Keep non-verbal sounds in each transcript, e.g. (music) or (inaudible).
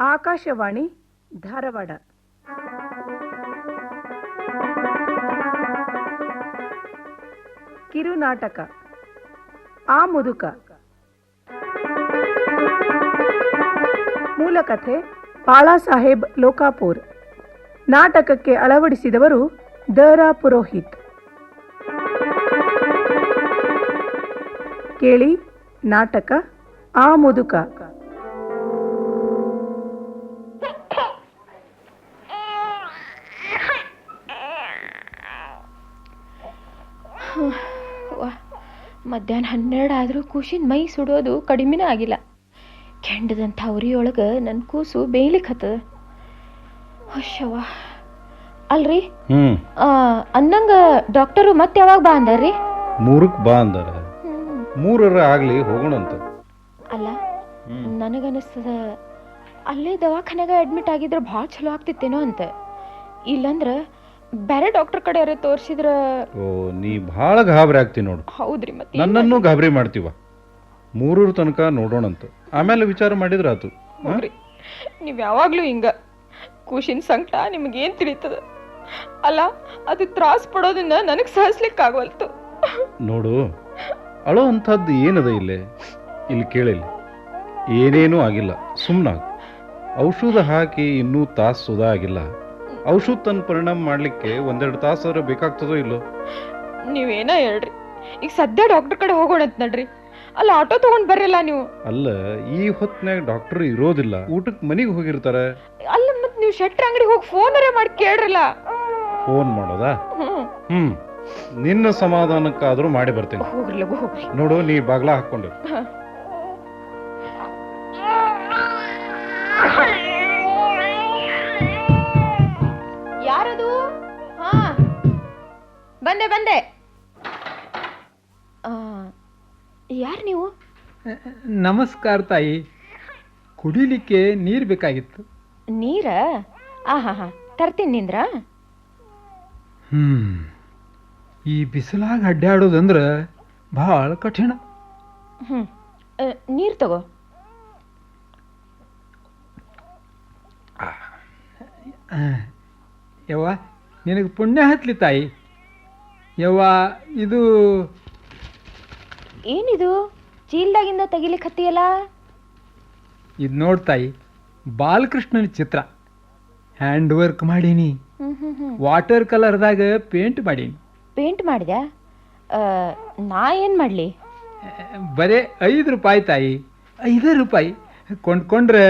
ಆಕಾಶವಾಣಿ ಧಾರವಾಡ. ಕಿರುನಾಟಕ, ಆ ಮುದುಕ. ಮೂಲಕಥೆ, ಬಾಳಾಸಾಹೇಬ್ ಲೋಕಾಪುರ್. ನಾಟಕಕ್ಕೆ ಅಳವಡಿಸಿದವರು ದರಾ ಪುರೋಹಿತ್. ಕೇಳಿ, ನಾಟಕ, ಆ ಮುದುಕ. ಮಧ್ಯಾಹ್ನ ಹನ್ನೆರಡು ಆದರೂ ಕೂಸಿನ ಮೈ ಸುಡೋದು ಕಡಿಮೆನೇ ಆಗಿಲ್ಲ. ಕೆಂಡದಂಥ ಉರಿಯೊಳಗೆ ನನ್ನ ಕೂಸು ಬೇಯ್ಲಿಕ್ಕೆ ಹತ್ತದ. ಅಶ್ಯವ್ವ ಅಲ್ರಿ? ಅನ್ನಂಗ ಡಾಕ್ಟರು ಮತ್ತೆ ಯಾವಾಗ ಬಾ ಅಂದಾರ್ರಿ? ಮೂರಕ್ಕೆ ಬಾ ಅಂದಾರ. ಮೂರರ ಆಗಲಿ ಹೋಗೋಣಂತ. ಅಲ್ಲ ನನಗನ್ನಿಸ್ತದ ಅಲ್ಲೇ ದವಾಖಾನೆಗೆ ಅಡ್ಮಿಟ್ ಆಗಿದ್ರೆ ಭಾಳ ಚಲೋ ಆಗ್ತಿತ್ತೇನೋ ಅಂತ. ಇಲ್ಲಂದ್ರ ಬೇರೆ ಡಾಕ್ಟರ್ ಕಡೆ ಯಾರೇ ತೋರಿಸಿದ್ರ? ಓ ನೀ ಭಾಳ ಗಾಬರಿ ಆಗ್ತಿ ನೋಡು. ಹೌದ್ರಿ ಮತ್ತೆ ನನ್ನನ್ನು ಗಾಬರಿ ಮಾಡ್ತೀವ? ಮೂರರ ತನಕ ನೋಡೋಣಂತ. ಆಮೇಲೆ ವಿಚಾರ ಮಾಡಿದ್ರ ಆತು ಹೋಗ್ರಿ. ನೀವು ಯಾವಾಗ್ಲೂ ಹಿಂಗ. ಕೂಶಿನ ಸಂಕಟ ಏನು ತಿಳಿತದ? ಅಲ್ಲ ಅದು ತ್ರಾಸ್ ಪಡೋದನ್ನ ನನಗೆ ಸಹಿಸ್ಲಿಕ್ಕಾಗವಲ್ತು. ನೋಡು ಅಳೋ ಅಂಥದ್ದು ಏನದ ಇಲ್ಲಿ? ಇಲ್ಲಿ ಕೇಳಿಲ್ಲ. ಏನೇನೂ ಆಗಿಲ್ಲ. ಸುಮ್ಮನಾಗ ಔಷಧ ಹಾಕಿ ಇನ್ನೂ ತಾಸು ಸುಧಾ ಆಗಿಲ್ಲ. ಔಷಧ ತನ್ನ ಪರಿಣಾಮ ಮಾಡ್ಲಿಕ್ಕೆ ಒಂದೆರಡು ತಾಸಾದ್ರೂ ಬೇಕಾಗ್ತದೋ ಇಲ್ಲೋ? ನೀವೇನ ಹೇಳ್ರಿ. ಈಗ ಸದ್ಯ ಡಾಕ್ಟರ್ ಕಡೆ ಹೋಗೋಣ ಅಂತ ನಡ್ರಿ. ಅಲ್ಲ ಆಟೋ ತಗೊಂಡ್ ಬರ್ರಲ್ಲ ನೀವು? ಅಲ್ಲ ಈ ಹೊತ್ನ್ಯಾಗ ಡಾಕ್ಟರ್ ಇರೋದಿಲ್ಲ. ಊಟಕ್ಕೆ ಮನೆಗೆ ಹೋಗಿರ್ತಾರೆ. ಅಲ್ಲ ಮತ್ ನೀವು ಶೆಟ್ರ ಅಂಗಡಿ ಹೋಗಿ ಫೋನರ ಮಾಡಿ ಕೇಳ್ರಲ್ಲ. ಫೋನ್ ಮಾಡೋದಾ? ಹ್ಮ್. ಹ್ಮ್. ನಿನ್ನ ಸಮಾಧಾನಕ್ಕಾದ್ರೂ ಮಾಡಿ ಬರ್ತೇನೆ. ಹೋಗ್ರಿ ಲಗು ಹೋಗ್ರಿ. ನೋಡು ನೀ ಬಾಗ್ಲ ಹಾಕೊಂಡು ಬಂದೆ ಬಂದೆ. ಯಾರು ನೀವು? ನಮಸ್ಕಾರ ತಾಯಿ. ಕುಡಿಲಿಕ್ಕೆ ನೀರು ಬೇಕಾಗಿತ್ತು. ನೀರ? ಆ ಹಾ ಹಾ ತರ್ತೀನಿ ನಿಂದ್ರ. ಹ್ಮ್. ಈ ಬಿಸಿಲಾಗ ಅಡ್ಡಾಡೋದಂದ್ರೆ ಭಾಳ ಕಠಿಣ. ಹ್ಮ್. ನೀರ್ ತಗೋ. ಯವ್ವ ನಿನಗೆ ಪುಣ್ಯ ಹತ್ಲಿ ತಾಯಿ. ಯವ್ವ ಇದು ಏನಿದು? ಚೀಲ್ದಾಗಿಂದ ತೆಗಿಲಿಕ್ಕೆ ಹತ್ತಿಯಲ್ಲ? ಇದು ನೋಡ್ತಾಯಿ ಬಾಲಕೃಷ್ಣನ ಚಿತ್ರ. ಹ್ಯಾಂಡ್ ವರ್ಕ್ ಮಾಡೀನಿ ವಾಟರ್ ಕಲರ್ದಾಗ ಪೇಂಟ್ ಮಾಡೀನಿ. ಪೇಂಟ್ ಮಾಡಿದ್ಯಾ? ಆ, ನಾ ಏನು ಮಾಡ್ಲಿ? ಬರೇ ಐದು ರೂಪಾಯಿ ತಾಯಿ ಐದು ರೂಪಾಯಿ. ಕೊಂಡ್ಕೊಂಡ್ರೆ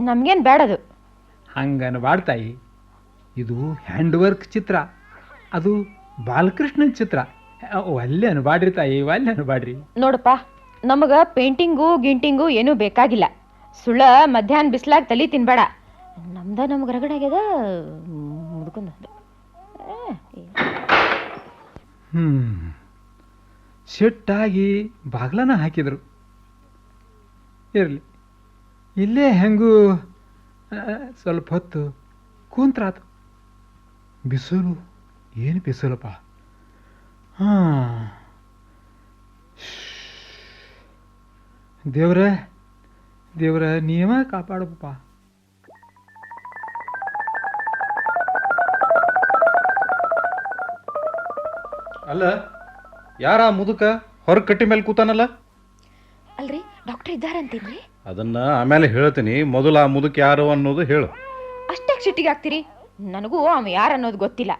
ನಮ್ಗೇನ್ ಬೇಡದು ಹಂಗನ್ ತಾಯಿ ಇದು ಹ್ಯಾಂಡ್ ವರ್ಕ್ ಚಿತ್ರ. ಅದು ಬಾಲಕೃಷ್ಣನ ಚಿತ್ರ. ಒಲ್ಲೆ ಅನ್ಬಾಡ್ರಿ ತಾಯಿ ಒಲ್ಲೆ ಅನ್ಬಾಡ್ರಿ. ನೋಡಪ್ಪ ನಮಗ ಪೇಂಟಿಂಗು ಗಿಂಟಿಂಗು ಏನೂ ಬೇಕಾಗಿಲ್ಲ. ಸುಳ್ಳ ಮಧ್ಯಾಹ್ನ ಬಿಸ್ಲಾಗ ತಲಿ ತಿನ್ಬೇಡ. ನಮ್ದ ನಮ್ಗೆ ರಗಡಾಗ್ಯದ ಆಗ್ಯದ ಹ್ಞೂ ಸಿಟ್ಟಾಗಿ ಬಾಗ್ಲನ ಹಾಕಿದರು. ಇರಲಿ. ಇಲ್ಲೇ ಹೆಂಗೂ ಸ್ವಲ್ಪ ಹೊತ್ತು ಕೂಂತ್ರಾತು. ಬಿಸಿಲು. ಏನು ಬಿಸಿಲಪ್ಪ? ಹಾಂ. ದೇವ್ರ ದೇವ್ರ ನಿಯಮ ಕಾಪಾಡಪ್ಪ. ಅಲ್ಲ ಯಾರ ಆ ಮುದುಕ? ಹೊರ ಕಟ್ಟಿ ಮೇಲೆ ಕೂತಾನಲ್ಲ? ಅಲ್ರಿ ಡಾಕ್ಟರ್ ಇದ್ದಾರಂತೀನಿ ಅದನ್ನ ಆಮೇಲೆ ಹೇಳ್ತೀನಿ ಮೊದಲು ಆ ಮುದುಕ ಯಾರು ಅನ್ನೋದು ಹೇಳು. ಅಷ್ಟಾಗಿ ಸಿಟ್ಟಿಗೆ ಆಗ್ತೀರಿ ನನಗೂ ಅವ ಯಾರು ಅನ್ನೋದು ಗೊತ್ತಿಲ್ಲ.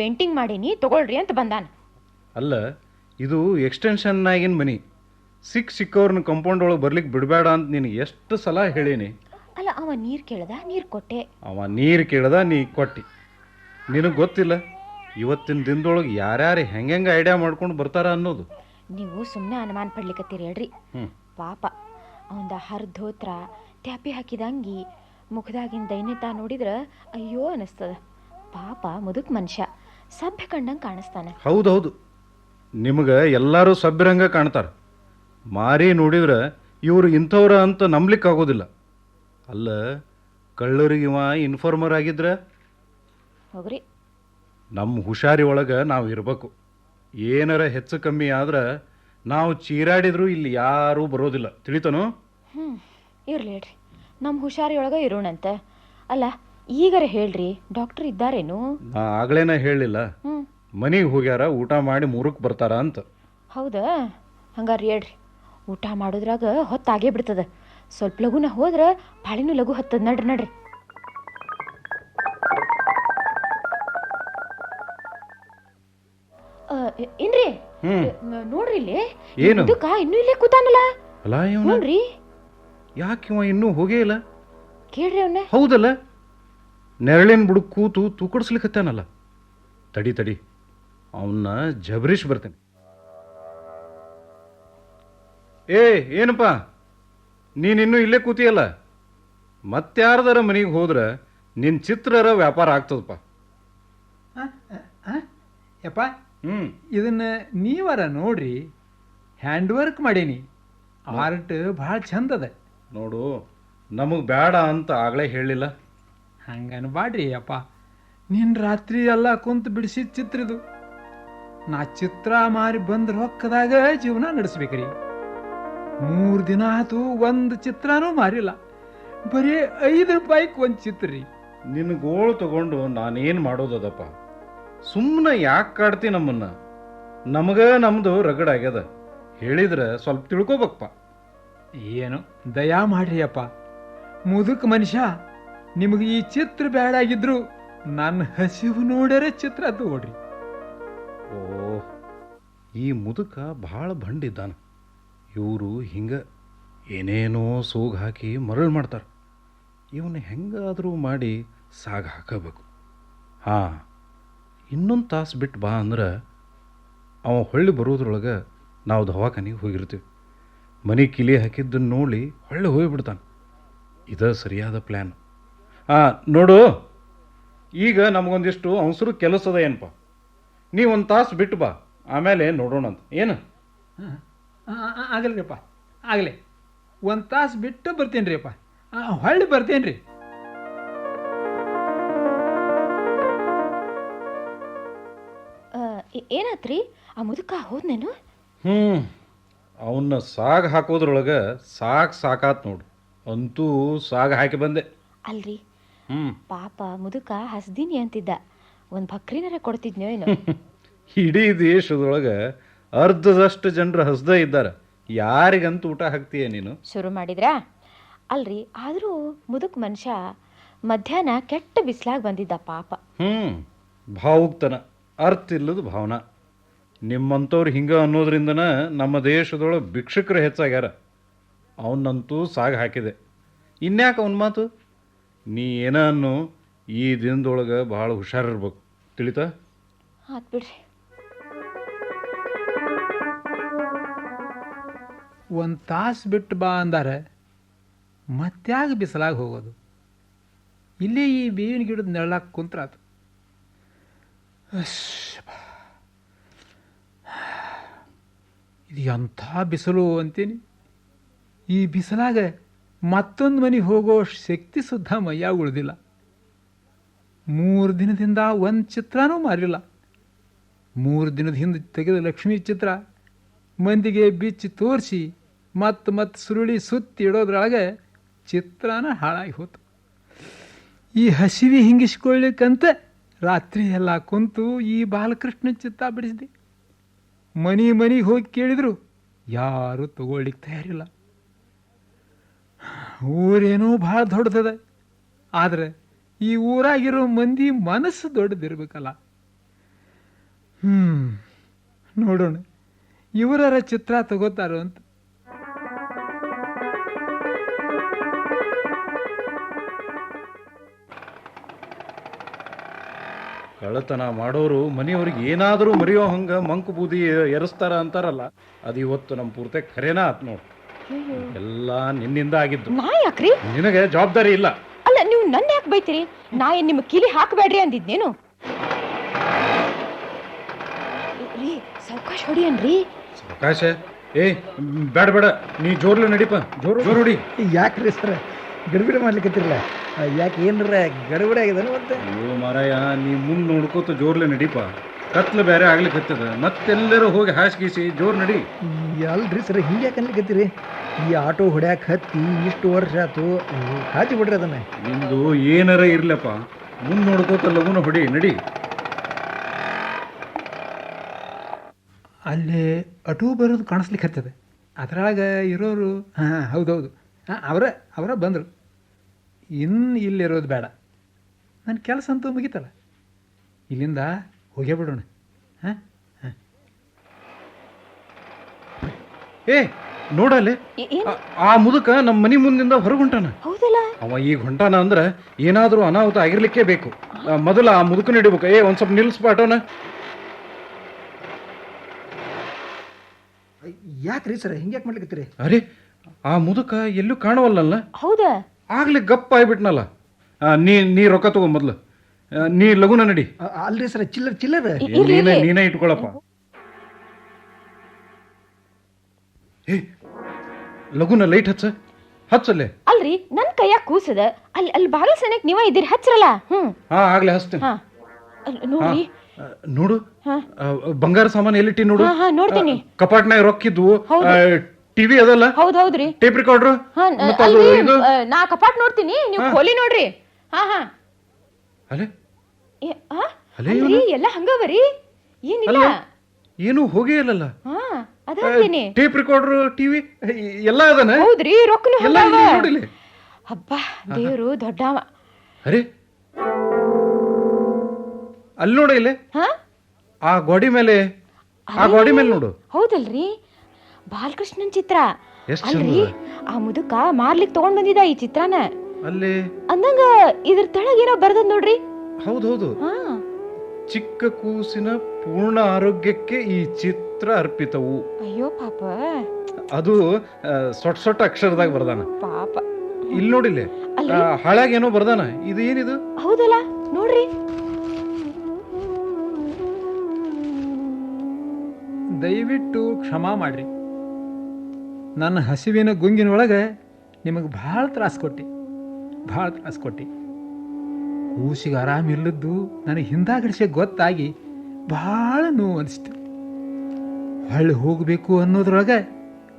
ಪೇಂಟಿಂಗ್ ಮಾಡೀನಿ ತಗೊಳ್ರಿ ಅಂತ ಬಂದಾನ. ಅಲ್ಲ ಇದು ಎಕ್ಸ್ಟೆನ್ಷನ್ನಾಗಿನ ಮನಿ. ಸಿಕ್ ಸಿಕ್ಕವ್ರನ್ನ ಕಂಪೌಂಡ್ ಒಳಗೆ ಬರ್ಲಿಕ್ಕೆ ಬಿಡಬೇಡ ಅಂತ ನೀನು ಎಷ್ಟು ಸಲ ಹೇಳೀನಿ. ಅಲ್ಲ ಅವ ನೀರ್ ಕೇಳ್ದ ನೀರ್ ಕೊಟ್ಟೆ. ಅವ ನೀರು ಕೇಳ್ದ ನೀ ಕೊಟ್ಟಿ. ನಿನಗೆ ಗೊತ್ತಿಲ್ಲ ಇವತ್ತಿನ ದಿನದೊಳಗೆ ಯಾರ್ಯಾರು ಹೆಂಗೆಂಗೆ ಐಡಿಯಾ ಮಾಡ್ಕೊಂಡು ಬರ್ತಾರ ಅನ್ನೋದು. ನೀವು ಸುಮ್ಮನೆ ಅನುಮಾನ ಪಡ್ಲಿಕತ್ತೀರಿ ಹೇಳ್ರಿ. ಪಾಪ ಅವಂದ ಹರಿದೋತ್ರ ತ್ಯಾಪಿ ಹಾಕಿದ ಅಂಗಿ ಮುಖದಾಗಿನ ದೈನ್ಯತ ನೋಡಿದ್ರೆ ಅಯ್ಯೋ ಅನಿಸ್ತದ. ಪಾಪ ಮುದುಕ್ ಮನುಷ್ಯ. ಸಭ್ಯ ಕಂಡಂಗೆ ಕಾಣಿಸ್ತಾನೆ. ಹೌದೌದು. ನಿಮಗೆ ಎಲ್ಲರೂ ಸಭ್ಯರಂಗ ಕಾಣ್ತಾರೆ. ಮಾರಿ ನೋಡಿದ್ರೆ ಇವರು ಇಂಥವ್ರ ಅಂತ ನಂಬ್ಲಿಕ್ಕೆ ಆಗೋದಿಲ್ಲ ಅಲ್ಲ ಕಳ್ಳರಿಗೆ ಇವ ಇನ್ಫಾರ್ಮರ್ ಆಗಿದ್ರೆ? ಹೋಗ್ರಿ. ನಮ್ಮ ಹುಷಾರಿ ಒಳಗೆ ನಾವು ಇರಬೇಕು. ಏನಾರ ಹೆಚ್ಚು ಕಮ್ಮಿ ಆದ್ರೆ ನಾವು ಚೀರಾಡಿದ್ರು ಇಲ್ಲಿ ಯಾರೂ ಬರೋದಿಲ್ಲ. ತಿಳಿತನು? ಹ್ಞೂ ಇರ್ಲಿ ನಮ್ಮ ಹುಷಾರಿಯೊಳಗೆ ಇರೋಣಂತೆ. ಅಲ್ಲ ಈಗರ ಹೇಳ್ರಿ ಡಾಕ್ಟರ್ ಇದ್ದಾರೇನು? ನಾ ಆಗ್ಲೇನ ಹೇಳಿಲ್ಲ ಮನೆಗೆ ಹೋಗ್ಯಾರ ಊಟ ಮಾಡಿ ಮೂರಕ್ಕೆ ಬರ್ತಾರ ಅಂತ. ಹೌದಾ? ಹಂಗಾರೆ ಹೇಳ್ರಿ ಊಟ ಮಾಡೋದ್ರಾಗ ಹೊತ್ತಾಗೇ ಬಿಡ್ತದ. ಸ್ವಲ್ಪ ಲಘುನ ಹೋದ್ರ ಬಾಳಿನೂ ಲಘು ಹತ್ತದ. ನಡ್ರಿ ನಡ್ರಿ. ಏನ್ರಿ? ಹ್ಮ್. ನ- ನೋಡ್ರಿ ಇಲ್ಲಿ. ಏನು? ಇನ್ನೂ ಇಲ್ಲೇ ಕೂತಾನಲ್ಲ? ಅಲ್ಲ ಇವನ? ನೋಡ್ರಿ. ಯಾಕೆ ಇವ ಇನ್ನೂ ಹೋಗೇ ಇಲ್ಲ? ಕೇಳ್ರಿ ಅವನ್ನ ಹೌದಲ್ಲ? ನೆರಳಿನ ಬುಡ ಕೂತು ತೂಕಡಿಸ್ಲಿಕ್ಕತ್ತಾನಲ್ಲ ತಡಿ ತಡಿ. ಅವನ್ನ ಜಬರೀಶ್ ಬರ್ತೇನೆ. ಏ ಏನಪ್ಪ? ನೀನಿನ್ನೂ ಇಲ್ಲೇ ಕೂತಿಯಲ್ಲ? ಮತ್ತಾರದರ ಮನೆಗೆ ಹೋದ್ರೆ ನಿನ್ ಚಿತ್ರರ ವ್ಯಾಪಾರ ಆಗ್ತದಪ್ಪ. ಯಪ್ಪ ಹ್ಞೂ ಇದನ್ನ ನೀವರ ನೋಡ್ರಿ ಹ್ಯಾಂಡ್ ವರ್ಕ್ ಮಾಡೀನಿ ಆರ್ಟ್ ಭಾಳ ಚಂದದ. ನೋಡು ನಮಗೆ ಬೇಡ ಅಂತ ಆಗ್ಲೇ ಹೇಳಿಲ್ಲ. ಹಂಗನ್ಬಾಡ್ರಿ ಅಪ್ಪ. ನಿನ್ನ ರಾತ್ರಿ ಎಲ್ಲ ಕುಂತು ಬಿಡಿಸಿದ ಚಿತ್ರ ಇದು. ನಾ ಚಿತ್ರ ಮಾರಿ ಬಂದ್ರ ಹೊಕ್ಕದಾಗ ಜೀವನ ನಡೆಸ್ಬೇಕ್ರಿ. ಮೂರು ದಿನ ಆತು ಒಂದು ಚಿತ್ರನೂ ಮಾರಿಲ್ಲ. ಬರೀ ಐದು ರೂಪಾಯಿಗೆ ಒಂದು ಚಿತ್ರ ರೀ. ನಿನ್ನ ಗೋಳು ತಗೊಂಡು ನಾನೇನು ಮಾಡೋದದಪ್ಪ ಸುಮ್ಮನೆ ಯಾಕೆ ಕಾಡ್ತಿ ನಮ್ಮನ್ನ? ನಮಗ ನಮ್ದು ರಗಡಾಗ್ಯದ ಆಗ್ಯದ. ಹೇಳಿದ್ರೆ ಸ್ವಲ್ಪ ತಿಳ್ಕೊಬೇಕಪ್ಪ. ಏನು ದಯಾ ಮಾಡ್ರಿ ಅಪ್ಪ. ಮುದುಕ್ ಮನುಷ್ಯ ನಿಮಗೆ ಈ ಚಿತ್ರ ಬೇಡಾಗಿದ್ರು ನನ್ನ ಹಸಿವು ನೋಡರೆ ಚಿತ್ರ ತಗೊಳ್ರಿ ಓ, ಈ ಮುದುಕ ಭಾಳ ಬಂಡಿದ್ದಾನ. ಇವರು ಹಿಂಗ ಏನೇನೋ ಸೋಗ್ ಹಾಕಿ ಮರಳು ಮಾಡ್ತಾರ. ಇವನ್ನ ಹೆಂಗಾದರೂ ಮಾಡಿ ಸಾಗ ಹಾಕಬೇಕು. ಹಾಂ, ಇನ್ನೊಂದು ತಾಸು ಬಿಟ್ಟು ಬಾ ಅಂದ್ರೆ ಅವ ಹೊಳ್ಳಿ ಬರೋದ್ರೊಳಗೆ ನಾವು ದವಾಖಾನಿಗೆ ಹೋಗಿರ್ತೀವಿ. ಮನೆ ಕಿಲಿ ಹಾಕಿದ್ದನ್ನು ನೋಡಿ ಹೊಳ್ಳಿ ಹೋಗಿಬಿಡ್ತಾನೆ. ಇದ ಸರಿಯಾದ ಪ್ಲ್ಯಾನ್ ಹಾಂ ನೋಡು ಈಗ ನಮಗೊಂದಿಷ್ಟು ಅವಸರು ಕೆಲಸದ ಏನಪ್ಪ? ನೀ ಒಂದು ತಾಸು ಬಿಟ್ಟು ಬಾ ಆಮೇಲೆ ನೋಡೋಣ ಅಂತ. ಏನು? ಆಗಲ್ರಿಪ್ಪ ಆಗಲಿ. ಒಂದು ತಾಸು ಬಿಟ್ಟು ಬರ್ತೀನಿ ರೀ ಅಪ್ಪ ಹೊಳ್ಳಿ ಬರ್ತೀನಿ ರೀ ಏನಾತ್ರಿ? ಆ ಮುದುಕ ಹೋದ್ನೇನು? ಹ್ಞೂ ಅವನ್ನ ಸಾಗ ಹಾಕೋದ್ರೊಳಗೆ ಸಾಕು ಸಾಕಾತ್ ನೋಡು. ಅಂತೂ ಸಾಗ ಹಾಕಿ ಬಂದೆ. ಅಲ್ರಿ ಪಾಪ ಮುದುಕ ಹಸ್ದೀನಿ ಅಂತಿದ್ದ. ಒಂದ್ ಭಕ್ರಿನರ ಕೊಡ್ತಿದ್ನೋ ಏನೋ. ಇಡೀ ದೇಶದೊಳಗೆ ಅರ್ಧದಷ್ಟು ಜನರು ಹಸ್ದ ಇದ್ದಾರೆ. ಯಾರಿಗಂತ ಊಟ ಹಾಕ್ತೀಯ ನೀನು? ಶುರು ಮಾಡಿದ್ರಾ? ಅಲ್ರಿ ಆದರೂ ಮುದುಕ್ ಮನುಷ್ಯ ಮಧ್ಯಾಹ್ನ ಕೆಟ್ಟ ಬಿಸಿಲಾಗಿ ಬಂದಿದ್ದ ಪಾಪ. ಹ್ಞೂ ಭಾವುಕ್ತನ ಅರ್ಥ ಇಲ್ಲದ ಭಾವನಾ. ನಿಮ್ಮಂಥವ್ರು ಹಿಂಗೆ ಅನ್ನೋದ್ರಿಂದನ ನಮ್ಮ ದೇಶದೊಳಗೆ ಭಿಕ್ಷುಕರು ಹೆಚ್ಚಾಗ್ಯಾರ. ಅವನಂತೂ ಸಾಗ ಹಾಕಿದೆ. ಇನ್ಯಾಕೆ ಅವನ ಮಾತು? ನೀ ಏನ ಅನ್ನು ಈ ದಿನದೊಳಗೆ ಭಾಳ ಹುಷಾರಿರ್ಬೇಕು ತಿಳಿತಾ? ಆತ್ ಬಿಡ್ರಿ. ಒಂದು ತಾಸು ಬಿಟ್ಟು ಬಾ ಅಂದಾರೆ ಮತ್ಯಾಗ ಬಿಸಿಲಾಗ ಹೋಗೋದು? ಇಲ್ಲಿ ಈ ಬೇವಿನ ಗಿಡದ ನೆರಳಾಕ ಕುಂತ್ರಾತು. ಇದು ಎಂಥ ಬಿಸಿಲು ಅಂತೀನಿ? ಈ ಬಿಸಿಲಾಗ ಮತ್ತೊಂದು ಮನೆಗೆ ಹೋಗೋ ಶಕ್ತಿ ಸುದ್ದ ಮೈಯಾಗ ಉಳಿದಿಲ್ಲ. ಮೂರು ದಿನದಿಂದ ಒಂದು ಚಿತ್ರನೂ ಮಾರಿಲ್ಲ ಮೂರು ದಿನದ ಹಿಂದೆ ತೆಗೆದ ಲಕ್ಷ್ಮೀ ಚಿತ್ರ ಮಂದಿಗೆ ಬಿಚ್ಚಿ ತೋರಿಸಿ ಮತ್ತು ಮತ್ತು ಸುರುಳಿ ಸುತ್ತಿ ಇಡೋದ್ರೊಳಗೆ ಚಿತ್ರನ ಹಾಳಾಗಿ ಹೋತು. ಈ ಹಸಿವಿ ಹಿಂಗಿಸ್ಕೊಳ್ಳಿಕ್ಕಂತ ರಾತ್ರಿ ಎಲ್ಲ ಕುಂತು ಈ ಬಾಲಕೃಷ್ಣ ಚಿತ್ತ ಬಿಡಿಸಿದೆ. ಮನಿ ಮನೆಗೆ ಹೋಗಿ ಕೇಳಿದರು ಯಾರು ತಗೊಳ್ಳಿಕ್ಕೆ ತಯಾರಿಲ್ಲ. ಊರೇನೋ ಭಾಳ ದೊಡ್ಡದದ. ಆದರೆ ಈ ಊರಾಗಿರೋ ಮಂದಿ ಮನಸ್ಸು ದೊಡ್ಡದಿರ್ಬೇಕಲ್ಲ. ಹ್ಮ್, ನೋಡೋಣ. ಇವರರ ಚಿತ್ರ ತಗೋತಾರೋ ಅಂತ. ಕಳ್ಳತನ ಮಾಡೋರು ಮನೆಯವ್ರಿಗೆ ಏನಾದರೂ ಮರೆಯೋ ಹಂಗೆ ಮಂಕು ಬೂದಿ ಎರಸ್ತಾರ ಅಂತಾರಲ್ಲ, ಅದು ಇವತ್ತು ನಮ್ಮ ಪೂರ್ತಿ ಖರೇನ ಆತ್ ನೋಡು. ಎಲ್ಲ ನಿನ್ನಿಂದ ಆಗಿದ್ದು. ನಾ ಯಾಕ್ರಿ? ನಿನಗೆ ಜವಾಬ್ದಾರಿ ಇಲ್ಲ. ಅಲ್ಲ ನೀವು ನನ್ನ ಯಾಕೆ ಬೈತೀರಿ? ನಾ ಏನ್ ನಿಮ್ಮ ಕಿಲಿ ಹಾಕಬೇಡ್ರಿ ಅಂದಿದ್ನೇನು? ರೀ ಸಾವಕಾಶ ಹೊಡಿಯನ್ರಿ. ಅವಕಾಶ ಏ ಬೇಡ ಬೇಡ. ನೀ ಜೋರ್ಲೆ ನಡಿಪ. ಜೋರು? ಜೋರು ಹೊಡಿ. ಯಾಕ್ರಿ ಸರ್? ಗಡಿಬಿಡಿ ಮಾಡ್ಲಿಕ್ಕತ್ತಿರಲ್ಲ ಯಾಕೆ ಏನ್ರ ಗಡಿಬಿಡಿ ಆಗಿದೆ ಮತ್ತೆ? ಅಯ್ಯೋ ಮಾರಾಯ ನೀ ಮುಂದೆ ನೋಡ್ಕೋತ ಜೋರ್ಲೆ ನಡಿಪ. ಕತ್ಲು ಬೇರೆ ಆಗ್ಲಿಕ್ಕೆ ಹತ್ತದ. ಮತ್ತೆಲ್ಲರೂ ಹೋಗಿ ಹಾಸಿಗೆಸಿ ಜೋರ್ ನಡಿ. ಅಲ್ರಿ ಸರ್ ಹಿಂಗೆ ಯಾಕೆ ಅನ್ಲಿಕ್ಕತ್ತೀರಿ ಈ ಆಟೋ ಹೊಡ್ಯಾಕ ಹತ್ತಿ ಇಷ್ಟು ವರ್ಷ ಆತು ಕಾಜಿ ಬಿಡ್ರಿ ಅದನ್ನ. ನಿಮ್ದು ಏನಾರ ಇರ್ಲಪ್ಪ ಮುಂದೆ ನೋಡ್ಕೋತ ಲಗುನ ಹೊಡಿ ನಡಿ. ಅಲ್ಲಿ ಅಟೂ ಬರೋದು ಕಾಣಿಸ್ಲಿಕ್ಕೆ ಹತ್ತದ. ಅದರೊಳಗೆ ಇರೋರು ಹಾಂ ಹೌದೌದು. ಹಾಂ ಅವರ ಅವರ ಬಂದರು. ಇನ್ನು ಇಲ್ಲಿರೋದು ಬೇಡ. ನನ್ನ ಕೆಲಸ ಅಂತೂ ಮುಗಿತಲ್ಲ. ಇಲ್ಲಿಂದ ಹೋಗೇ ಬಿಡೋಣ ಹಾಂ? ಹಾಂ. ಏ ನೋಡಲೆ ಆ- ಮುದುಕ ನಮ್ಮ ಮನಿ ಮುಂದಿಂದ ಹೊರಗುಂಟಾನ. ಹೊಂಟಾನ ಹೌದಲ್ಲ? ಅವ ಈಗ ಹೊಂಟಾನ ಅಂದ್ರೆ ಏನಾದರೂ ಅನಾಹುತ ಆಗಿರ್ಲಿಕ್ಕೆ ಬೇಕು. ಮೊದಲು ಆ ಮುದುಕನ ಹಿಡಿಬೇಕು. ಏ ಒಂದ್ ಸ್ವಲ್ಪ ನಿಲ್ಸ್ಪ ಆಟೋನ. ಯಾಕ್ರಿ ಸರ್? ಹಿಂಗ್ಯಾಕೆ ಮಾಡ್ಲಿಕ್ಕೆ ಅರೆ ಆ ಮುದುಕ ಎಲ್ಲೂ ಕಾಣುವಲ್ಲ ಹೌದಾ? ಆಗ್ಲಿ ಗಪ್ಪ ಆಗ್ಬಿಟ್ನಲ್ಲ. ನೀ ನೀ ರೊಕ್ಕ ತಗೋ ಮೊದ್ಲು. ಆ, ನೀ ಲಗುನ ನಡಿ. ಅ- ಅಲ್ರಿ ಸರ್ ಚಿಲ್ಲರ್ ಚಿಲ್ಲರ್. ನೀನೇ ನೀನೇ ಇಟ್ಕೊಳಪ್ಪ. ಏ ಲಗುನ ಲೈಟ್ ಹಚ್ಚ. ಹಚ್ಚಲ್ಲ. ಅಲ್ರಿ ನನ್ ಕೈಯಾಗ ಕೂಸದ. ಅಲ್ಲಿ ಅಲ್ಲಿ ಬಾಗಿಲ ಸನಕ್ ನೀವ ಇದ್ದೀರಿ ಹಚ್ರಲ್ಲ. ಹ್ಮ್. ಹಾ ಆಗ್ಲೇ ಹಚ್ತೇನೆ. ಹಾ. ಅಲ್- ನೋಡ್ರಿ. ಆ, ನೋಡು. ಆ, ಬಂಗಾರ ಸಾಮಾನು ಎಲ್ಲಿಟ್ಟಿ ನೋಡು. ಹಾ, ಹಾ, ನೋಡ್ತೀನಿ. ಕಪಾಟ್ನಾಗ ರೊಕ್ಕಿದ್ವು. ಹೌದು. ಟಿವಿ ಅದಲ್ಲ? ಹೌದ್ ಹೌದ್ರಿ. Tape recorder? ಹಾ ನ- ಮತ್ತೆ ಅದು ಅಲ್ರಿ, ಇದು? ಆ, ನಾ ಕಪಾಟ್ ನೋಡ್ತೀನಿ. ನೀವು ಹೋಲಿ ನೋಡ್ರಿ. ಹಾ ಹಾ. ಅಲೆ ಏ, ಆ? ಅಲ್ರಿ ಎಲ್ಲ ಹಂಗವರಿ ಏನಿಲ್ಲ? ಅಲ್ಲ ಏನು ಹೋಗೇ ಇಲ್ಲಲ್ಲ? ಹಾ ಅದಂತೀನಿ ಟೇಪ್ ರೆಕಾರ್ಡರ್ ಟಿವಿ ಎಲ್ಲ ಅದನ? ಹೌದ್ರಿ ರೊಕ್ಕನು ಎಲ್ಲ ಹಂಗವ. ಇಲ್ಲಿ ನೋಡಿಲಿ? ಹಬ್ಬ ದೇವ್ರು ದೊಡ್ಡವ. ಅರೆ ಅಲ್ಲಿ ನೋಡ ಇಲ್ಲಿ. ಹಾ? ಆ ಗೋಡಿ ಮೇಲೆ ಆ ಗೋಡಿ ಮೇಲೆ ನೋಡು. ಹೌದಲ್ರಿ? ಬಾಲಕೃಷ್ಣನ್ ಚಿತ್ರ. ಎಷ್ಟ್ ಅಲ್ರಿ? ಆ ಮುದುಕ ಮಾರ್ಲಿಕ್ ತಗೊಂಡ್ ಬಂದಿದ ಈ ಚಿತ್ರನ. ಅಲ್ಲಿ ಅಂದಂಗ ಇದ್ರ ತೆಳಗ್ ಏನೋ ಬರ್ದದ್ ನೋಡ್ರಿ. ಹೌದೌದು. ಹಾ. ಚಿಕ್ಕ ಕೂಸಿನ ಪೂರ್ಣ ಆರೋಗ್ಯಕ್ಕೆ ಈ ಚಿತ್ರ ಅರ್ಪಿತವು. ಅಯ್ಯೋ ಪಾಪ. ಅದು ಆ, ಸೊಟ್ ಸೊಟ್ಟ ಅಕ್ಷರದಾಗ ಬರ್ದಾನ. ಪಾಪ. ಇಲ್ಲಿ ನೋಡಿಲ್ಲ ಅಲ್ರಿ? ಹಾಳಾಗ ಏನೋ ಬರ್ದಾನ. ಇದು ಏನಿದು? ಹೌದಲ್ಲ ನೋಡ್ರಿ. ದಯವಿಟ್ಟು ಕ್ಷಮಾ ಮಾಡ್ರಿ. ನನ್ನ ಹಸಿವಿನ ಗುಂಗಿನೊಳಗೆ ನಿಮಗೆ ಭಾಳ ತ್ರಾಸ ಕೊಟ್ಟು. ಭಾಳ ತ್ರಾಸು ಕೊಟ್ಟು ಕೂಸಿಗೆ ಆರಾಮಿಲ್ಲದ್ದು ನನಗೆ ಹಿಂದಾಗಡಿಸಿ ಗೊತ್ತಾಗಿ ಭಾಳ ನೋವು ಅನಿಸ್ತು. ಹೊಳ್ಳಿ ಹೋಗಬೇಕು ಅನ್ನೋದ್ರೊಳಗೆ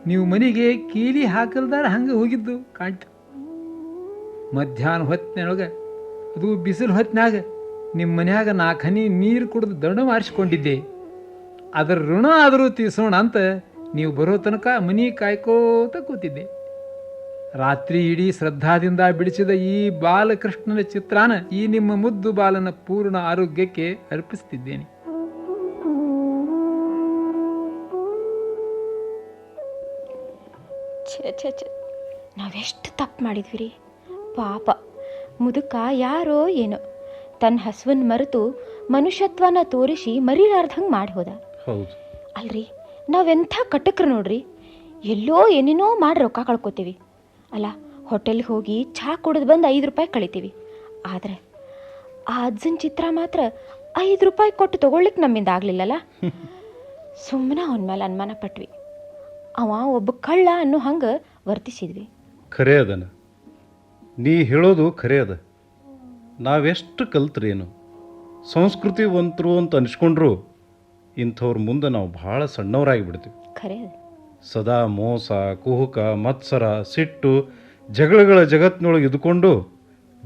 ನೀವು ಮನೆಗೆ ಕೀಲಿ ಹಾಕಲ್ದಾರ ಹಂಗೆ ಹೋಗಿದ್ದು ಕಾಣ್ತು. ಮಧ್ಯಾಹ್ನ ಹೊತ್ತಿನೊಳಗೆ ಅದು ಬಿಸಿಲು ಹೊತ್ತಿನಾಗ ನಿಮ್ಮ ಮನ್ಯಾಗ ನಾಲ್ಕು ಹನಿ ನೀರು ಕುಡಿದು ದಣ ಮಾರಿಸ್ಕೊಂಡಿದ್ದೆ. ಅದರ ಋಣ ಆದರೂ ತೀರ್ಸೋಣ ಅಂತ ನೀವು ಬರೋ ತನಕ ಮನೆ ಕಾಯ್ಕೋತ ಕೂತಿದ್ದೆ. ರಾತ್ರಿ ಇಡೀ ಶ್ರದ್ಧಾದಿಂದ ಬಿಡಿಸಿದ ಈ ಬಾಲಕೃಷ್ಣನ ಚಿತ್ರಾನ ಈ ನಿಮ್ಮ ಮುದ್ದು ಬಾಲನ ಪೂರ್ಣ ಆರೋಗ್ಯಕ್ಕೆ ಅರ್ಪಿಸುತ್ತಿದ್ದೇನೆ ಛೇ ಛೇ ಛೇ. ನಾವೆಷ್ಟು ತಪ್ಪು ಮಾಡಿದ್ವಿ ರೀ ಪಾಪ. ಮುದುಕ ಯಾರೋ ಏನೋ. ತನ್ನ ಹಸುವನ್ ಮರೆತು ಮನುಷ್ಯತ್ವನ ತೋರಿಸಿ ಮರಿಲಾರ್ದಂಗೆ ಮಾಡಿ ಹೋದ. ಹೌದು. ಅಲ್ರಿ ನಾವೆಂಥ ಕಟಕ್ರು ನೋಡ್ರಿ? ಎಲ್ಲೋ ಏನೇನೋ ಮಾಡಿ ರೊಕ್ಕ ಕಳ್ಕೊತೀವಿ. ಅಲ್ಲ ಹೋಟೆಲ್ಗೆ ಹೋಗಿ ಚಹಾ ಕುಡಿದು ಬಂದು ಐದು ರೂಪಾಯಿ ಕಳಿತೀವಿ. ಆದರೆ ಆ ಅಜ್ಜನ ಚಿತ್ರ ಮಾತ್ರ ಐದು ರೂಪಾಯಿ ಕೊಟ್ಟು ತೊಗೊಳ್ಲಿಕ್ಕೆ ನಮ್ಮಿಂದ ಆಗಲಿಲ್ಲಲ್ಲ? (laughs) ಸುಮ್ಮನೆ ಅವನ ಮೇಲೆ ಅನುಮಾನ ಪಟ್ವಿ. ಅವ ಒಬ್ಬ ಕಳ್ಳ ಅನ್ನೋ ಹಂಗೆ ವರ್ತಿಸಿದ್ವಿ. ಖರೆ ಅದನ ನೀ ಹೇಳೋದು ಖರೆ ಅದ ನಾವೆಷ್ಟು ಕಲ್ತ್ರೇನು? ಸಂಸ್ಕೃತಿವಂತರು ಅಂತ ಅನ್ಸ್ಕೊಂಡ್ರು ಇಂಥವ್ರ ಮುಂದೆ ನಾವು ಭಾಳ ಸಣ್ಣವರಾಗಿ ಬಿಡ್ತೀವಿ ಖರೆ ಅದು. ಸದಾ ಮೋಸ, ಕುಹುಕ, ಮತ್ಸರ, ಸಿಟ್ಟು, ಜಗಳಗಳ ಜಗತ್ತಿನೊಳಗೆ ಇದ್ಕೊಂಡು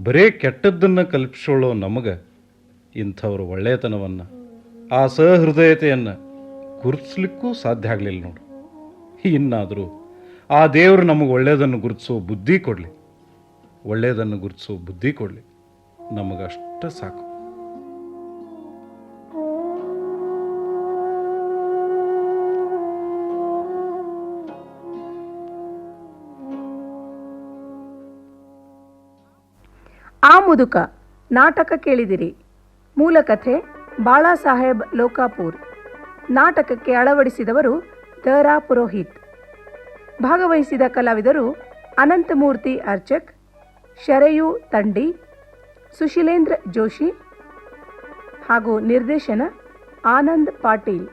ಬರೇ ಕೆಟ್ಟದ್ದನ್ನು ಕಲ್ಪಿಸೋಳೋ ನಮಗೆ. ಇಂಥವ್ರ ಒಳ್ಳೆಯತನವನ್ನು ಆ ಸಹೃದಯತೆಯನ್ನು ಗುರುತಿಸ್ಲಿಕ್ಕೂ ಸಾಧ್ಯ ಆಗಲಿಲ್ಲ ನೋಡು. ಇನ್ನಾದರೂ ಆ ದೇವರು ನಮಗೆ ಒಳ್ಳೆಯದನ್ನು ಗುರುತಿಸೋ ಬುದ್ಧಿ ಕೊಡಲಿ. ಒಳ್ಳೆಯದನ್ನು ಗುರುತಿಸೋ ಬುದ್ಧಿ ಕೊಡಲಿ. ನಮಗಷ್ಟ ಸಾಕು. ಮುದುಕ, ನಾಟಕ ಕೇಳಿದಿರಿ. ಮೂಲಕಥೆ, ಬಾಳಾಸಾಹೇಬ್ ಲೋಕಾಪೂರ್. ನಾಟಕಕ್ಕೆ ಅಳವಡಿಸಿದವರು ದ ರಾ ಪುರೋಹಿತ್. ಭಾಗವಹಿಸಿದ ಕಲಾವಿದರು ಅನಂತಮೂರ್ತಿ ಅರ್ಚಕ್, ಶರಯು ತಂಡಿ, ಸುಶೀಲೇಂದ್ರ ಜೋಶಿ ಹಾಗೂ ನಿರ್ದೇಶನ ಆನಂದ್ ಪಾಟೀಲ್.